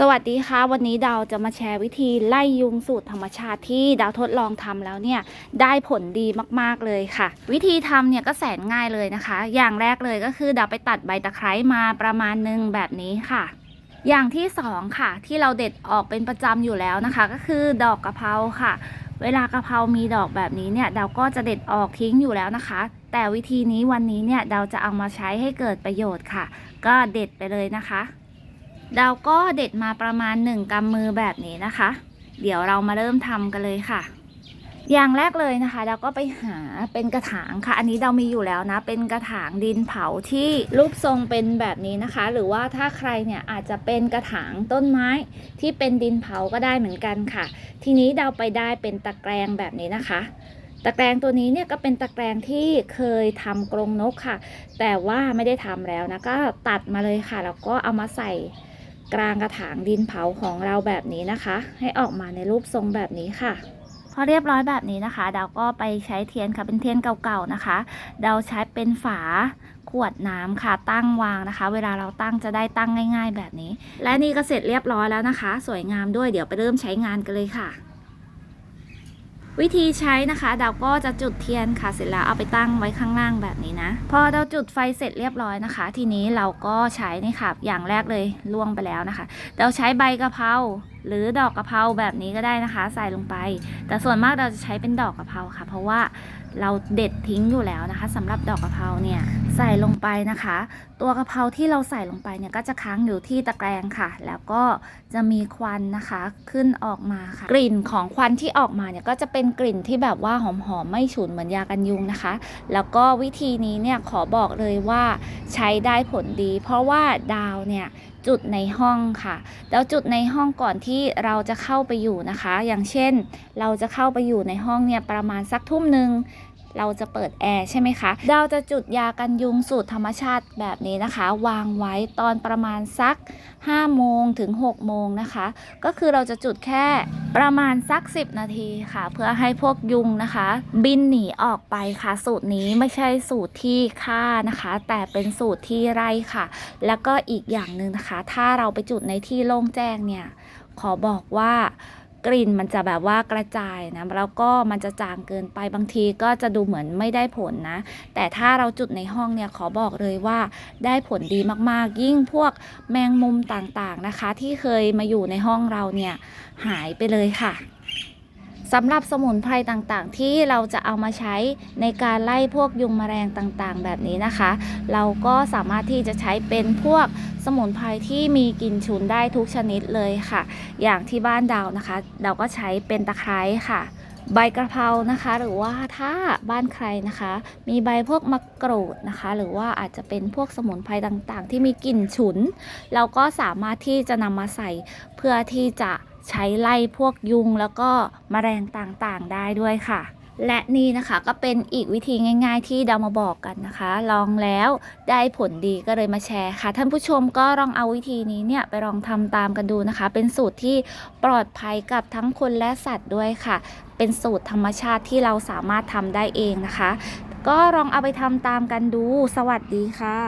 สวัสดีค่ะ วันนี้ดาวจะมาแชร์วิธีไล่ยุงสูตรธรรมชาติที่ดาวทดลองทำแล้วเนี่ยได้ผลดีมากๆเลยค่ะ วิธีทำเนี่ยก็แสนง่ายเลยนะคะ อย่างแรกเลยก็คือดาวไปตัดใบตะไคร้มาประมาณหนึงแบบนี้ค่ะ อย่างที่สองค่ะ ที่เราเด็ดออกเป็นประจำอยู่แล้วนะคะ ก็คือดอกกะเพราค่ะ เวลากะเพรามีดอกแบบนี้เนี่ยดาวก็จะเด็ดออกทิ้งอยู่แล้วนะคะ แต่วิธีนี้วันนี้เนี่ยดาวจะเอามาใช้ให้เกิดประโยชน์ค่ะ ก็เด็ดไปเลยนะคะ เดาก็เด็ดมาประมาณ 1กำมือแบบนี้นะคะ เดี๋ยวเรามาเริ่มทำกันเลยค่ะ อย่างแรกเลยนะคะเดาก็ไปหาเป็นกระถางค่ะ อันนี้เดามีอยู่แล้วนะ เป็นกระถางดินเผาที่รูปทรงเป็นแบบนี้นะคะ หรือว่าถ้าใครเนี่ยอาจจะเป็นกระถางต้นไม้ที่เป็นดินเผาก็ได้เหมือนกันค่ะ ทีนี้เดาไปได้เป็นตะแกรงแบบนี้นะคะตะแกรงตัวนี้เนี่ยก็เป็นตะแกรงที่เคยทำกรงนกค่ะ แต่ว่าไม่ได้ทำแล้วนะก็ตัดมาเลยค่ะแล้วก็เอามาใส่ กลางกระถางดินเผาของเราแบบนี้นะคะ ให้ออกมาในรูปทรงแบบนี้ค่ะพอเรียบร้อยแบบนี้นะคะดาวก็ไปใช้เทียนค่ะเป็นเทียนเก่าๆนะคะดาวใช้เป็นฝาขวดน้ำค่ะตั้งวางนะคะ เวลาเราตั้งจะได้ตั้งง่าย ๆ แบบนี้ และนี่ก็เสร็จเรียบร้อยแล้วนะคะ สวยงามด้วยเดี๋ยวไปเริ่มใช้งานกันเลยค่ะ วิธีใช้นะคะดาวก็จะจุดเทียนค่ะเสร็จแล้วเอาไปตั้งไว้ข้างล่างแบบนี้นะ พอเราจุดไฟเสร็จเรียบร้อยนะคะ ทีนี้เราก็ใช้นี่ค่ะอย่างแรกเลยล่วงไปแล้วนะคะ เราใช้ใบกะเพรา หรือดอกกะเพราแบบนี้ก็ได้นะคะ ใส่ลงไป แต่ส่วนมากเราจะใช้เป็นดอกกะเพราค่ะ เพราะว่าเราเด็ดทิ้งอยู่แล้วนะคะสำหรับดอกกะเพราเนี่ยใส่ลงไปนะคะ ตัวกะเพราที่เราใส่ลงไปเนี่ยก็จะค้างอยู่ที่ตะแกรงค่ะ แล้วก็จะมีควันนะคะขึ้นออกมาค่ะ กลิ่นของควันที่ออกมาเนี่ยก็จะเป็นกลิ่นที่แบบว่าหอมๆไม่ฉุนเหมือนยากันยุงนะคะ แล้วก็วิธีนี้เนี่ยขอบอกเลยว่าใช้ได้ผลดี เพราะว่าดาวเนี่ย จุดในห้องค่ะ แล้วจุดในห้องก่อนที่เราจะเข้าไปอยู่นะคะ อย่างเช่น เราจะเข้าไปอยู่ในห้องเนี่ยประมาณสักทุ่มหนึ่ง เราจะเปิดแอร์ใช่ไหมคะดาจะจุดยากันยุงสูตรธรรมชาติแบบนี้นะคะ วางไว้ตอนประมาณสัก 5 โมงถึง 6 โมงนะคะ ก็คือเราจะจุดแค่ประมาณสัก 10 นาทีค่ะ เพื่อให้พวกยุงนะคะ บินหนีออกไปค่ะ สูตรนี้ไม่ใช่สูตรที่ฆ่านะคะ แต่เป็นสูตรที่ไร่ค่ะ แล้วก็อีกอย่างหนึ่งนะคะ ถ้าเราไปจุดในที่โล่งแจ้งเนี่ย ขอบอกว่า กลิ่นมันจะแบบว่ากระจายนะแล้วก็มันจะจางเกินไปบางทีก็จะดูเหมือนไม่ได้ผลนะ แต่ถ้าเราจุดในห้องเนี่ยขอบอกเลยว่าได้ผลดีมากๆ ยิ่งพวกแมงมุมต่างๆนะคะ ที่เคยมาอยู่ในห้องเราเนี่ยหายไปเลยค่ะ สำหรับสมุนไพรต่างๆ ที่เราจะเอามาใช้ในการไล่พวกยุงแมลงต่างๆ แบบนี้นะคะ เราก็สามารถที่จะใช้เป็นพวกสมุนไพรที่มีกลิ่นฉุนได้ทุกชนิดเลยค่ะ อย่างที่บ้านดาวนะคะดาก็ใช้เป็นตะไคร้ค่ะใบกระเพรานะคะ หรือว่าถ้าบ้านใครนะคะ มีใบพวกมะกรูดนะคะ หรือว่าอาจจะเป็นพวกสมุนไพรต่างๆ ที่มีกลิ่นฉุน เราก็สามารถที่จะนำมาใส่เพื่อที่จะ ใช้ไล่พวกยุงแล้วก็แมลงต่างๆได้ด้วยค่ะ และนี่นะคะก็เป็นอีกวิธีง่าย ๆ ที่เดามาบอกกันนะคะ ลองแล้วได้ผลดีก็เลยมาแชร์ค่ะ ท่านผู้ชมก็ลองเอาวิธีนี้เนี่ยไปลองทำตามกันดูนะคะ เป็นสูตรที่ปลอดภัยกับทั้งคนและสัตว์ด้วยค่ะ เป็นสูตรธรรมชาติที่เราสามารถทำได้เองนะคะ ก็ลองเอาไปทำตามกันดู สวัสดีค่ะ